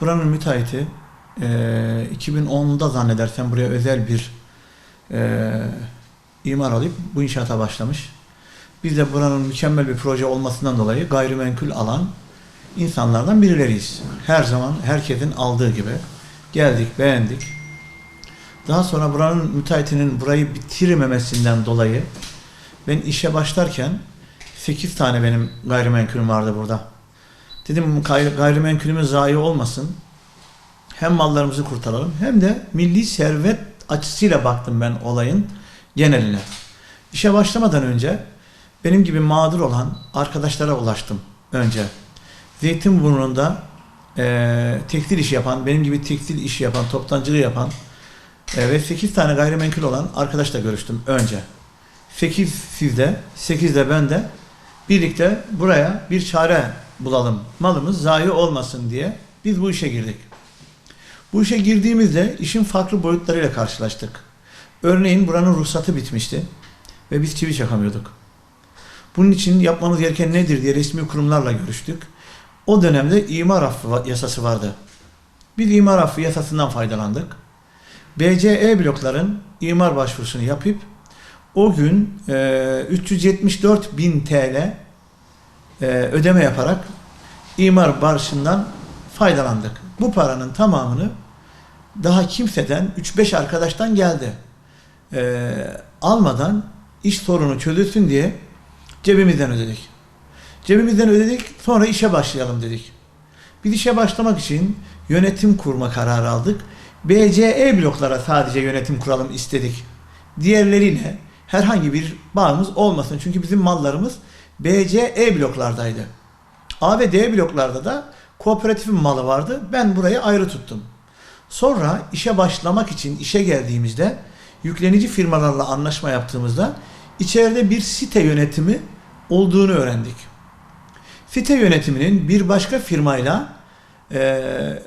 Buranın müteahhiti e, 2010'da zannedersem buraya özel bir e, imar alıp bu inşaata başlamış. Biz de buranın mükemmel bir proje olmasından dolayı gayrimenkul alan insanlardan birileriyiz. Her zaman herkesin aldığı gibi geldik, beğendik. Daha sonra buranın müteahhitinin burayı bitirmemesinden dolayı ben işe başlarken 8 tane benim gayrimenkulüm vardı burada. Dedim gayri- gayrimenkulümüz zayi olmasın. Hem mallarımızı kurtaralım hem de milli servet açısıyla baktım ben olayın geneline. İşe başlamadan önce benim gibi mağdur olan arkadaşlara ulaştım önce. Zeytinburnu'nda eee tekstil işi yapan, benim gibi tekstil işi yapan, toptancılığı yapan e, ve 8 tane gayrimenkul olan arkadaşla görüştüm önce. 8 sizde, 8 de bende. Birlikte buraya bir çare bulalım. Malımız zayi olmasın diye biz bu işe girdik. Bu işe girdiğimizde işin farklı boyutlarıyla karşılaştık. Örneğin buranın ruhsatı bitmişti ve biz çivi çakamıyorduk. Bunun için yapmamız gereken nedir diye resmi kurumlarla görüştük. O dönemde imar affı yasası vardı. Biz imar affı yasasından faydalandık. BCE blokların imar başvurusunu yapıp o gün e, 374 bin TL e, ödeme yaparak imar barışından faydalandık. Bu paranın tamamını daha kimseden 3-5 arkadaştan geldi. E, almadan iş sorunu çözülsün diye cebimizden ödedik. Cebimizden ödedik sonra işe başlayalım dedik. Biz işe başlamak için yönetim kurma kararı aldık. BCE bloklara sadece yönetim kuralım istedik. Diğerleriyle herhangi bir bağımız olmasın. Çünkü bizim mallarımız BCE bloklardaydı. A ve D bloklarda da kooperatifin malı vardı. Ben burayı ayrı tuttum. Sonra işe başlamak için işe geldiğimizde yüklenici firmalarla anlaşma yaptığımızda içeride bir site yönetimi olduğunu öğrendik. Site yönetiminin bir başka firmayla eee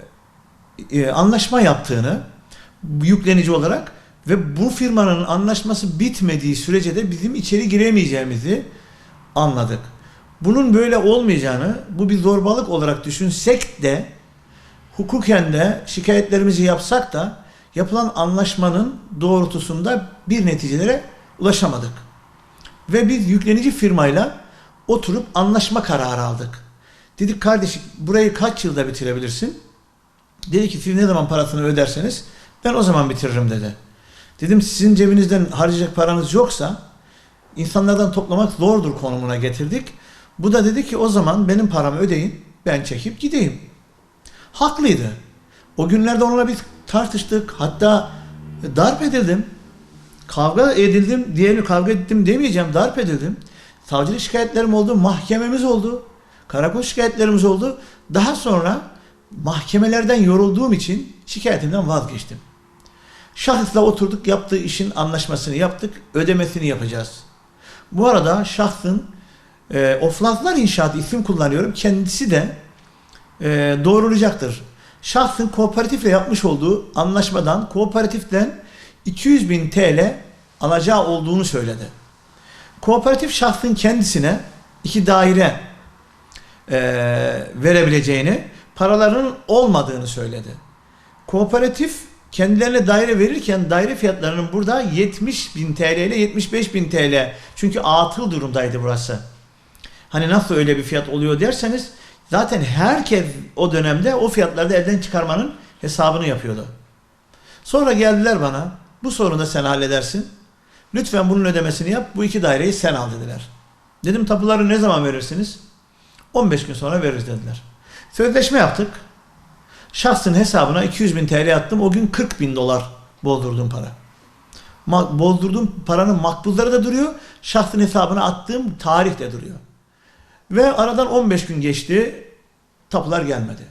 e, anlaşma yaptığını yüklenici olarak ve bu firmanın anlaşması bitmediği sürece de bizim içeri giremeyeceğimizi anladık. Bunun böyle olmayacağını bu bir zorbalık olarak düşünsek de hukuken de şikayetlerimizi yapsak da yapılan anlaşmanın doğrultusunda bir neticelere ulaşamadık. Ve biz yüklenici firmayla oturup anlaşma kararı aldık. Dedik kardeşim burayı kaç yılda bitirebilirsin? Dedi ki siz ne zaman parasını öderseniz ben o zaman bitiririm dedi. Dedim sizin cebinizden harcayacak paranız yoksa insanlardan toplamak zordur konumuna getirdik. Bu da dedi ki o zaman benim paramı ödeyin ben çekip gideyim. Haklıydı. O günlerde onunla biz tartıştık. Hatta darp edildim. Kavga edildim. Diğerini kavga ettim demeyeceğim. Darp edildim. Savcılık şikayetlerim oldu. Mahkememiz oldu. Karakol şikayetlerimiz oldu. Daha sonra mahkemelerden yorulduğum için şikayetimden vazgeçtim. Şahısla oturduk yaptığı işin anlaşmasını yaptık. Ödemesini yapacağız. Bu arada şahsın e, Oflazlar İnşaat isim kullanıyorum. Kendisi de e, doğrulayacaktır. Şahsın kooperatifle yapmış olduğu anlaşmadan kooperatiften 200 bin TL alacağı olduğunu söyledi. Kooperatif şahsın kendisine iki daire e, verebileceğini, paralarının olmadığını söyledi. Kooperatif kendilerine daire verirken daire fiyatlarının burada 70 bin TL ile 75 bin TL. Çünkü atıl durumdaydı burası. Hani nasıl öyle bir fiyat oluyor derseniz zaten herkes o dönemde o fiyatlarda elden çıkarmanın hesabını yapıyordu. Sonra geldiler bana bu sorunu da sen halledersin. Lütfen bunun ödemesini yap bu iki daireyi sen al dediler. Dedim tapuları ne zaman verirsiniz? 15 gün sonra veririz dediler. Sözleşme yaptık. Şahsın hesabına 200 bin TL attım. O gün 40 bin dolar bozdurdum para. Ma- bozdurduğum paranın makbuzları da duruyor. Şahsın hesabına attığım tarih de duruyor. Ve aradan 15 gün geçti. Tapular gelmedi.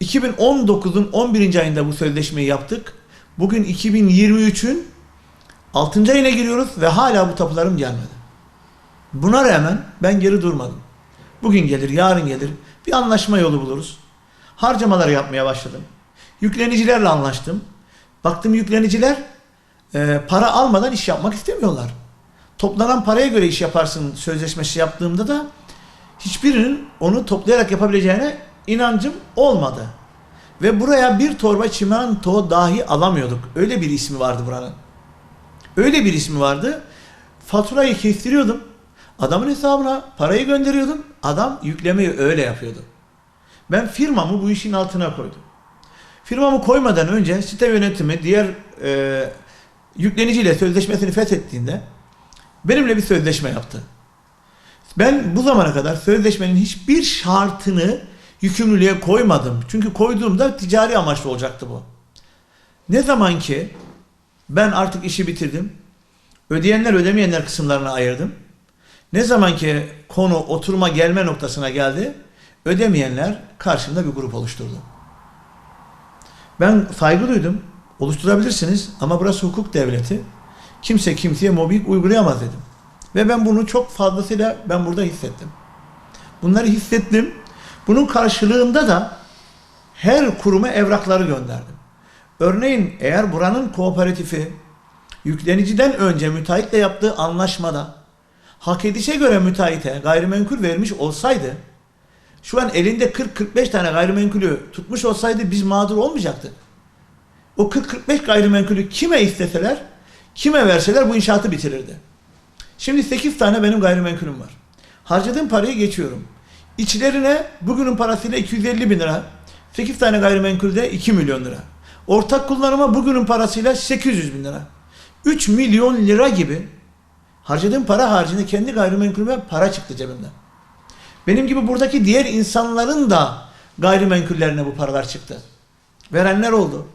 2019'un 11. ayında bu sözleşmeyi yaptık. Bugün 2023'ün 6. ayına giriyoruz ve hala bu tapularım gelmedi. Buna rağmen ben geri durmadım. Bugün gelir, yarın gelir. Bir anlaşma yolu buluruz. Harcamaları yapmaya başladım. Yüklenicilerle anlaştım. Baktım yükleniciler e, para almadan iş yapmak istemiyorlar. Toplanan paraya göre iş yaparsın sözleşmesi yaptığımda da hiçbirinin onu toplayarak yapabileceğine inancım olmadı. Ve buraya bir torba çimento dahi alamıyorduk. Öyle bir ismi vardı buranın. Öyle bir ismi vardı. Faturayı kestiriyordum. Adamın hesabına parayı gönderiyordum. Adam yüklemeyi öyle yapıyordu. Ben firmamı bu işin altına koydum. Firmamı koymadan önce site yönetimi diğer e, yükleniciyle sözleşmesini feshettiğinde benimle bir sözleşme yaptı. Ben bu zamana kadar sözleşmenin hiçbir şartını yükümlülüğe koymadım. Çünkü koyduğumda ticari amaçlı olacaktı bu. Ne zaman ki ben artık işi bitirdim, ödeyenler ödemeyenler kısımlarına ayırdım. Ne zaman ki konu oturma gelme noktasına geldi, ödemeyenler karşımda bir grup oluşturdu. Ben saygı duydum. Oluşturabilirsiniz ama burası hukuk devleti. Kimse kimseye mobbing uygulayamaz dedim. Ve ben bunu çok fazlasıyla ben burada hissettim. Bunları hissettim. Bunun karşılığında da her kuruma evrakları gönderdim. Örneğin eğer buranın kooperatifi yükleniciden önce müteahhitle yaptığı anlaşmada hak edişe göre müteahhite gayrimenkul vermiş olsaydı şu an elinde 40-45 tane gayrimenkulü tutmuş olsaydı biz mağdur olmayacaktık. O 40-45 gayrimenkulü kime isteseler, kime verseler bu inşaatı bitirirdi. Şimdi 8 tane benim gayrimenkulüm var. Harcadığım parayı geçiyorum. İçlerine bugünün parasıyla 250 bin lira, 8 tane gayrimenkulde 2 milyon lira. Ortak kullanıma bugünün parasıyla 800 bin lira. 3 milyon lira gibi harcadığım para haricinde kendi gayrimenkulüme para çıktı cebimden. Benim gibi buradaki diğer insanların da gayrimenkullerine bu paralar çıktı. Verenler oldu.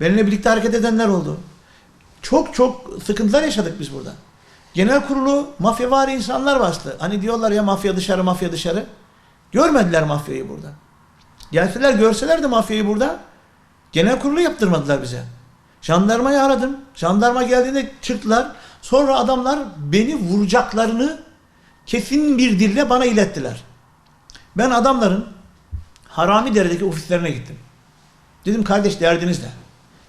Benimle birlikte hareket edenler oldu. Çok çok sıkıntılar yaşadık biz burada. Genel kurulu mafyavari insanlar bastı. Hani diyorlar ya mafya dışarı mafya dışarı. Görmediler mafyayı burada. Gelseler görseler de mafyayı burada. Genel kurulu yaptırmadılar bize. Jandarmayı aradım. Jandarma geldiğinde çıktılar. Sonra adamlar beni vuracaklarını kesin bir dille bana ilettiler. Ben adamların Haramidere'deki ofislerine gittim. Dedim kardeş derdiniz ne?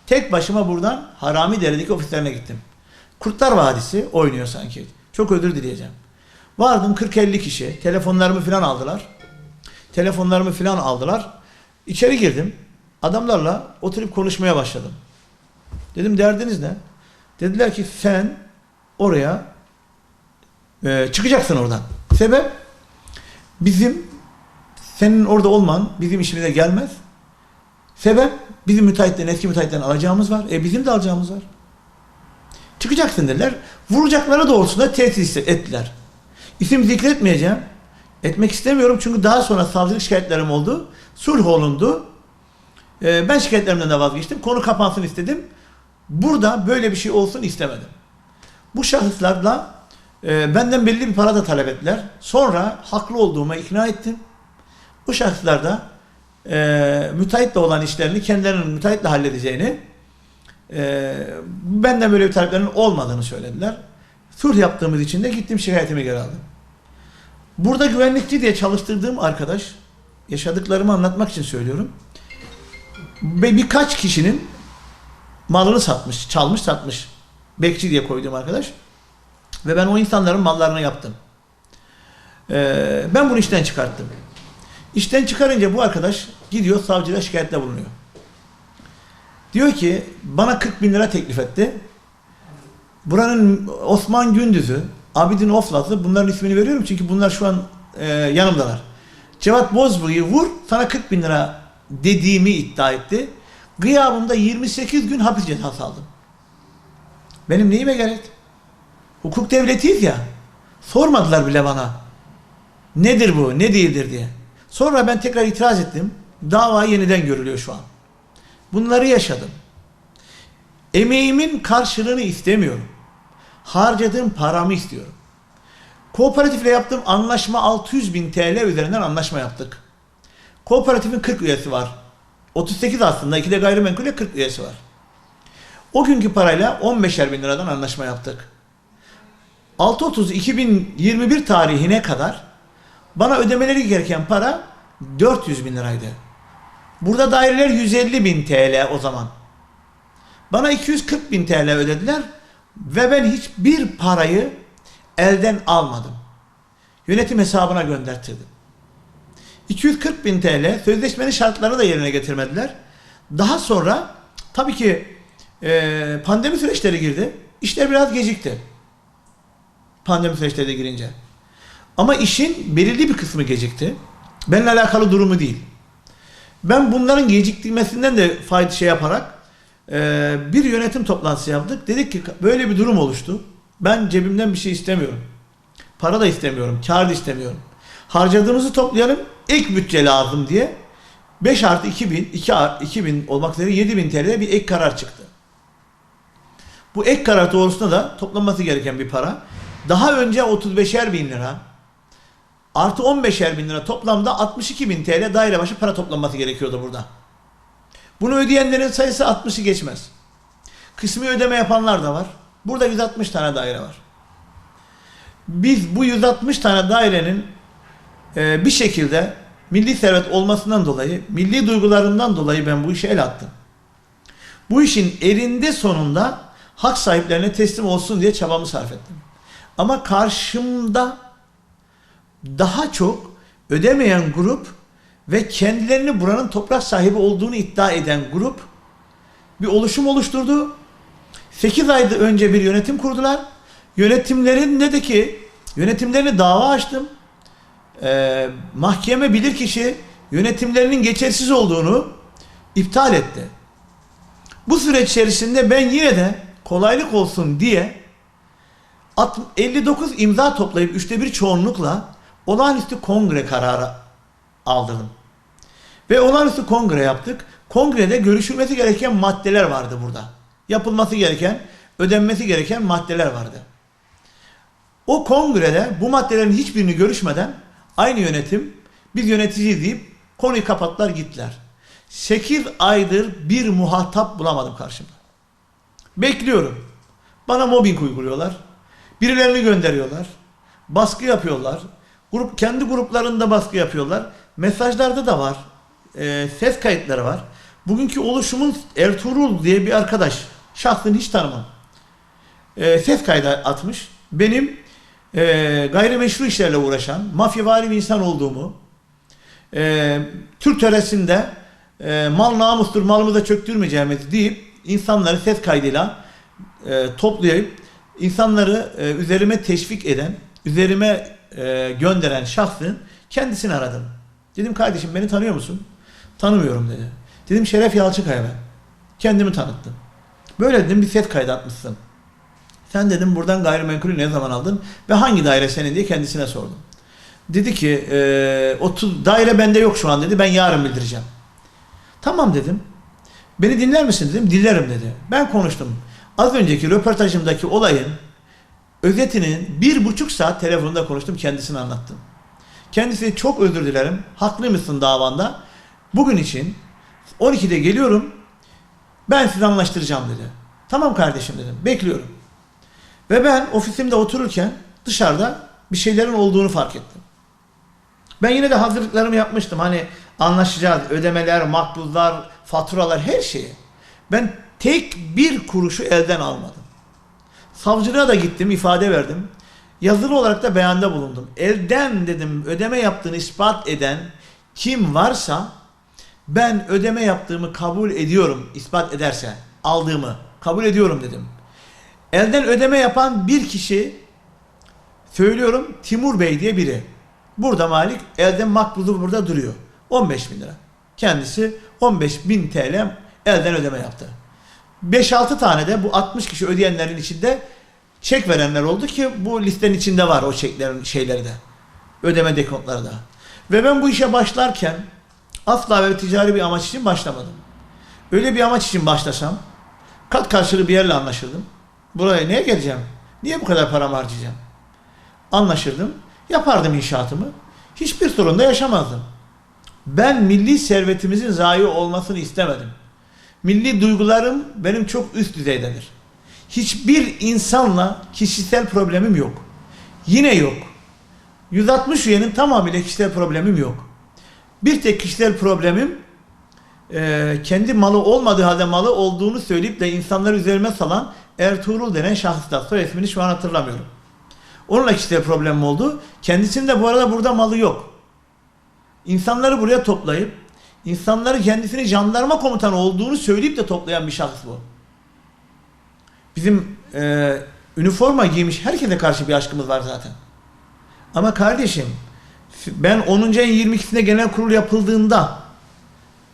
Tek başıma buradan Haramidere'deki ofislerine gittim. Kurtlar Vadisi oynuyor sanki. Çok özür dileyeceğim. Vardım 40-50 kişi. Telefonlarımı falan aldılar. Telefonlarımı falan aldılar. İçeri girdim. Adamlarla oturup konuşmaya başladım. Dedim derdiniz ne? Dediler ki sen oraya e, çıkacaksın oradan. Sebep? Bizim senin orada olman bizim işimize gelmez. Sebep? Bizim müteahhitten, eski müteahhitten alacağımız var. E bizim de alacağımız var. Çıkacaksın dediler. Vuracakları doğrultusunda tehdit ettiler. İsim zikretmeyeceğim. Etmek istemiyorum çünkü daha sonra savcılık şikayetlerim oldu. Sulh olundu. Ee, ben şikayetlerimden de vazgeçtim. Konu kapansın istedim. Burada böyle bir şey olsun istemedim. Bu şahıslarla e, benden belli bir para da talep ettiler. Sonra haklı olduğuma ikna ettim. Bu şahıslar da e, müteahhitle olan işlerini kendilerinin müteahhitle halledeceğini e, benden böyle bir taleplerinin olmadığını söylediler. Sulh yaptığımız için de gittim şikayetimi geri aldım. Burada güvenlikçi diye çalıştırdığım arkadaş yaşadıklarımı anlatmak için söylüyorum. Ve birkaç kişinin malını satmış, çalmış satmış. Bekçi diye koyduğum arkadaş. Ve ben o insanların mallarını yaptım. Ee, ben bunu işten çıkarttım. İşten çıkarınca bu arkadaş gidiyor savcıda şikayette bulunuyor. Diyor ki bana 40 bin lira teklif etti. Buranın Osman Gündüz'ü, Abidin Oflaz'ı bunların ismini veriyorum çünkü bunlar şu an e, yanımdalar. Cevat Bozburg'u vur sana 40 bin lira dediğimi iddia etti. Gıyabımda 28 gün hapis cezası aldım. Benim neyime gerek? Hukuk devletiyiz ya. Sormadılar bile bana. Nedir bu, ne değildir diye. Sonra ben tekrar itiraz ettim. Dava yeniden görülüyor şu an. Bunları yaşadım. Emeğimin karşılığını istemiyorum. Harcadığım paramı istiyorum. Kooperatifle yaptığım anlaşma 600 bin TL üzerinden anlaşma yaptık. Kooperatifin 40 üyesi var. 38 aslında. iki de gayrimenkulde 40 üyesi var. O günkü parayla 15'er bin liradan anlaşma yaptık. 6.30-2021 tarihine kadar bana ödemeleri gereken para 400 bin liraydı. Burada daireler 150 bin TL o zaman. Bana 240 bin TL ödediler ve ben hiçbir parayı elden almadım. Yönetim hesabına göndertirdim. 240 bin TL sözleşmenin şartlarını da yerine getirmediler. Daha sonra tabii ki e, pandemi süreçleri girdi. İşler biraz gecikti. Pandemi süreçleri de girince. Ama işin belirli bir kısmı gecikti. Benimle alakalı durumu değil. Ben bunların geciktirmesinden de fayda şey yaparak e, bir yönetim toplantısı yaptık. Dedik ki böyle bir durum oluştu. Ben cebimden bir şey istemiyorum. Para da istemiyorum. Kar da istemiyorum. Harcadığımızı toplayalım. Ek bütçe lazım diye 5 artı 2000, 2 artı 2000 olmak üzere 7000 TL bir ek karar çıktı. Bu ek karar doğrultusunda da toplanması gereken bir para. Daha önce 35'er bin lira artı 15'er bin lira toplamda 62 bin TL daire başı para toplanması gerekiyordu burada. Bunu ödeyenlerin sayısı 60'ı geçmez. Kısmi ödeme yapanlar da var. Burada 160 tane daire var. Biz bu 160 tane dairenin e, bir şekilde milli servet olmasından dolayı, milli duygularından dolayı ben bu işe el attım. Bu işin erinde sonunda hak sahiplerine teslim olsun diye çabamı sarf ettim. Ama karşımda daha çok ödemeyen grup ve kendilerini buranın toprak sahibi olduğunu iddia eden grup bir oluşum oluşturdu. 8 ayda önce bir yönetim kurdular. Yönetimlerinde de ki yönetimlerine dava açtım. Ee, mahkeme bilirkişi yönetimlerinin geçersiz olduğunu iptal etti. Bu süreç içerisinde ben yine de kolaylık olsun diye 59 imza toplayıp üçte bir çoğunlukla olağanüstü kongre kararı aldırdım. Ve olağanüstü kongre yaptık. Kongrede görüşülmesi gereken maddeler vardı burada. Yapılması gereken, ödenmesi gereken maddeler vardı. O kongrede bu maddelerin hiçbirini görüşmeden aynı yönetim biz yöneticiyiz deyip konuyu kapattılar gittiler. 8 aydır bir muhatap bulamadım karşımda. Bekliyorum. Bana mobbing uyguluyorlar. Birilerini gönderiyorlar. Baskı yapıyorlar. Grup kendi gruplarında baskı yapıyorlar. Mesajlarda da var. e, ses kayıtları var. Bugünkü oluşumun Ertuğrul diye bir arkadaş. Şahsını hiç tanımam. E, ses kaydı atmış. Benim e, gayrimeşru işlerle uğraşan, mafyavari bir insan olduğumu, e, Türk töresinde e, mal namustur malımıza çöktürmeyeceğimiz deyip insanları ses kaydıyla e, toplayıp insanları e, üzerime teşvik eden, üzerime e, gönderen şahsın kendisini aradım. Dedim kardeşim beni tanıyor musun? Tanımıyorum dedi. Dedim Şeref Yalçıkaya ben. Kendimi tanıttım. Böyle dedim bir ses kaydı atmışsın. Sen dedim buradan gayrimenkulü ne zaman aldın ve hangi daire senin diye kendisine sordum. Dedi ki e, 30 daire bende yok şu an dedi ben yarın bildireceğim. Tamam dedim. Beni dinler misin dedim. Dinlerim dedi. Ben konuştum. Az önceki röportajımdaki olayın özetinin bir buçuk saat telefonda konuştum kendisine anlattım. Kendisi çok özür dilerim. Haklı mısın davanda? Bugün için 12'de geliyorum. Ben sizi anlaştıracağım dedi. Tamam kardeşim dedim. Bekliyorum. Ve ben ofisimde otururken dışarıda bir şeylerin olduğunu fark ettim. Ben yine de hazırlıklarımı yapmıştım. Hani anlaşacağız. Ödemeler, makbuzlar, faturalar her şeyi. Ben tek bir kuruşu elden almadım. Savcılığa da gittim, ifade verdim. Yazılı olarak da beyanda bulundum. Elden dedim ödeme yaptığını ispat eden kim varsa ben ödeme yaptığımı kabul ediyorum ispat ederse aldığımı kabul ediyorum dedim. Elden ödeme yapan bir kişi söylüyorum Timur Bey diye biri. Burada Malik elden makbuzu burada duruyor. 15 bin lira. Kendisi 15 bin TL elden ödeme yaptı. 5-6 tane de bu 60 kişi ödeyenlerin içinde çek verenler oldu ki bu listenin içinde var o çeklerin şeyleri de. Ödeme dekontları da. Ve ben bu işe başlarken asla ve ticari bir amaç için başlamadım. Öyle bir amaç için başlasam kat karşılığı bir yerle anlaşırdım. Buraya neye geleceğim? Niye bu kadar param harcayacağım? Anlaşırdım. Yapardım inşaatımı. Hiçbir sorun da yaşamazdım. Ben milli servetimizin zayi olmasını istemedim. Milli duygularım benim çok üst düzeydedir. Hiçbir insanla kişisel problemim yok. Yine yok. 160 üyenin tamamıyla kişisel problemim yok. Bir tek kişisel problemim e, kendi malı olmadığı halde malı olduğunu söyleyip de insanları üzerime salan Ertuğrul denen şahıslar. Soy ismini şu an hatırlamıyorum. Onunla kişisel problemim oldu. Kendisinin de bu arada burada malı yok. İnsanları buraya toplayıp insanları kendisini jandarma komutanı olduğunu söyleyip de toplayan bir şahıs bu. Bizim e, üniforma giymiş herkese karşı bir aşkımız var zaten. Ama kardeşim ben 10. ayın 22'sinde genel kurul yapıldığında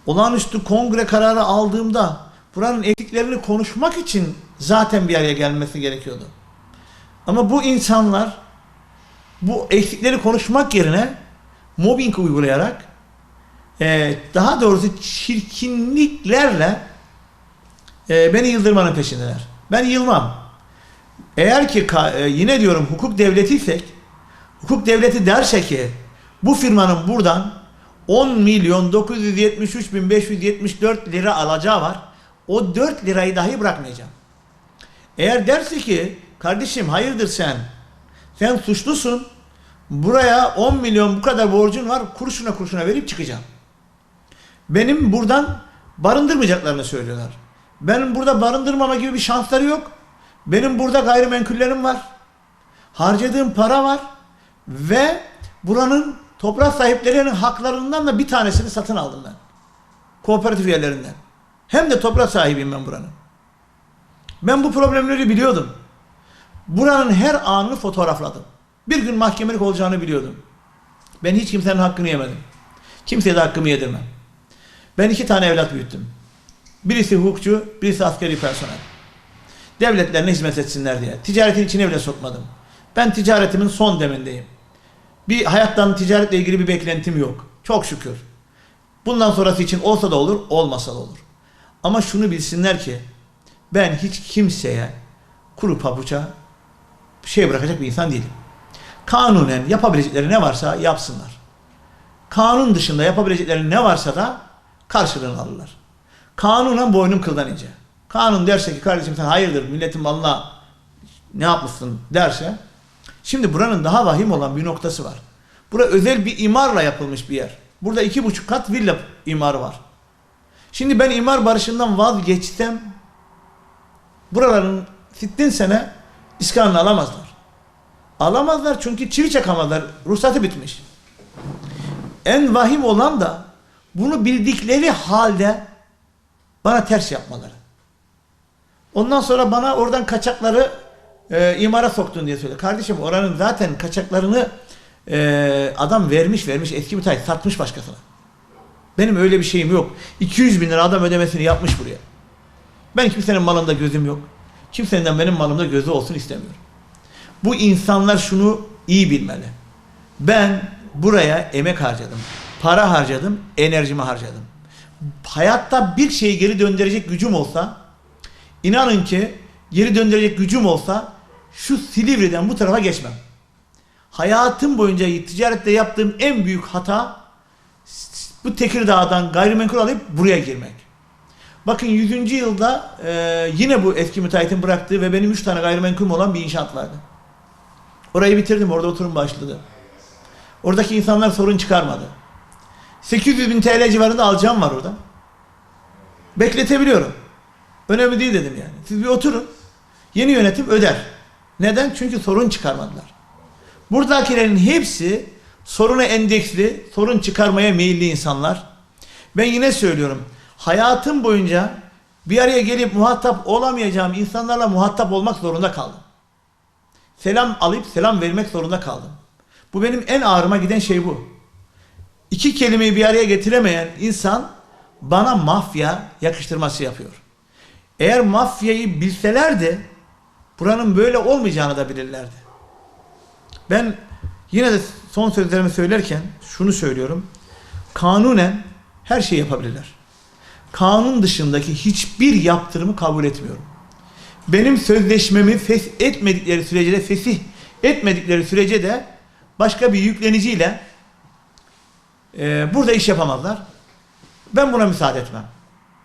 olağanüstü kongre kararı aldığımda buranın eksiklerini konuşmak için zaten bir araya gelmesi gerekiyordu. Ama bu insanlar bu eksikleri konuşmak yerine mobbing uygulayarak e, daha doğrusu çirkinliklerle e, beni yıldırmanın peşindeler. Ben yılmam. Eğer ki e, yine diyorum hukuk devletiysek hukuk devleti derse ki bu firmanın buradan 10 milyon 973 bin 574 lira alacağı var. O 4 lirayı dahi bırakmayacağım. Eğer derse ki kardeşim hayırdır sen? Sen suçlusun. Buraya 10 milyon bu kadar borcun var. Kuruşuna kuruşuna verip çıkacağım. Benim buradan barındırmayacaklarını söylüyorlar. Benim burada barındırmama gibi bir şansları yok. Benim burada gayrimenkullerim var. Harcadığım para var. Ve buranın toprak sahiplerinin haklarından da bir tanesini satın aldım ben. Kooperatif üyelerinden. Hem de toprak sahibiyim ben buranın. Ben bu problemleri biliyordum. Buranın her anını fotoğrafladım. Bir gün mahkemelik olacağını biliyordum. Ben hiç kimsenin hakkını yemedim. Kimseye de hakkımı yedirmem. Ben iki tane evlat büyüttüm. Birisi hukukçu, birisi askeri personel. Devletlerine hizmet etsinler diye. Ticaretin içine bile sokmadım. Ben ticaretimin son demindeyim. Bir hayattan ticaretle ilgili bir beklentim yok. Çok şükür. Bundan sonrası için olsa da olur, olmasa da olur. Ama şunu bilsinler ki ben hiç kimseye kuru pabuça şey bırakacak bir insan değilim. Kanunen yapabilecekleri ne varsa yapsınlar. Kanun dışında yapabilecekleri ne varsa da karşılığını alırlar. Kanunen boynum kıldan ince. Kanun derse ki kardeşim sen hayırdır milletin malına ne yapmışsın derse şimdi buranın daha vahim olan bir noktası var. Bura özel bir imarla yapılmış bir yer. Burada iki buçuk kat villa imarı var. Şimdi ben imar barışından vazgeçsem buraların sittin sene iskanını alamazlar. Alamazlar çünkü çivi çakamazlar. Ruhsatı bitmiş. En vahim olan da bunu bildikleri halde bana ters yapmaları. Ondan sonra bana oradan kaçakları e, imara soktun diye söyledi. Kardeşim oranın zaten kaçaklarını e, adam vermiş vermiş eski müteahhit satmış başkasına. Benim öyle bir şeyim yok. 200 bin lira adam ödemesini yapmış buraya. Ben kimsenin malında gözüm yok. Kimsenin de benim malımda gözü olsun istemiyorum. Bu insanlar şunu iyi bilmeli. Ben buraya emek harcadım. Para harcadım, enerjimi harcadım. Hayatta bir şeyi geri döndürecek gücüm olsa, inanın ki geri döndürecek gücüm olsa şu Silivri'den bu tarafa geçmem. Hayatım boyunca ticarette yaptığım en büyük hata bu Tekirdağ'dan gayrimenkul alıp buraya girmek. Bakın 100. yılda e, yine bu eski müteahhitin bıraktığı ve benim 3 tane gayrimenkulüm olan bir inşaat vardı. Orayı bitirdim, orada oturum başladı. Oradaki insanlar sorun çıkarmadı. 800 bin TL civarında alacağım var orada. Bekletebiliyorum. Önemli değil dedim yani. Siz bir oturun. Yeni yönetim öder. Neden? Çünkü sorun çıkarmadılar. Buradakilerin hepsi soruna endeksli, sorun çıkarmaya meyilli insanlar. Ben yine söylüyorum. Hayatım boyunca bir araya gelip muhatap olamayacağım insanlarla muhatap olmak zorunda kaldım. Selam alıp selam vermek zorunda kaldım. Bu benim en ağrıma giden şey bu. İki kelimeyi bir araya getiremeyen insan bana mafya yakıştırması yapıyor. Eğer mafyayı bilselerdi buranın böyle olmayacağını da bilirlerdi. Ben yine de son sözlerimi söylerken şunu söylüyorum. Kanunen her şeyi yapabilirler. Kanun dışındaki hiçbir yaptırımı kabul etmiyorum. Benim sözleşmemi fes etmedikleri sürece de fesih etmedikleri sürece de başka bir yükleniciyle e, burada iş yapamazlar. Ben buna müsaade etmem.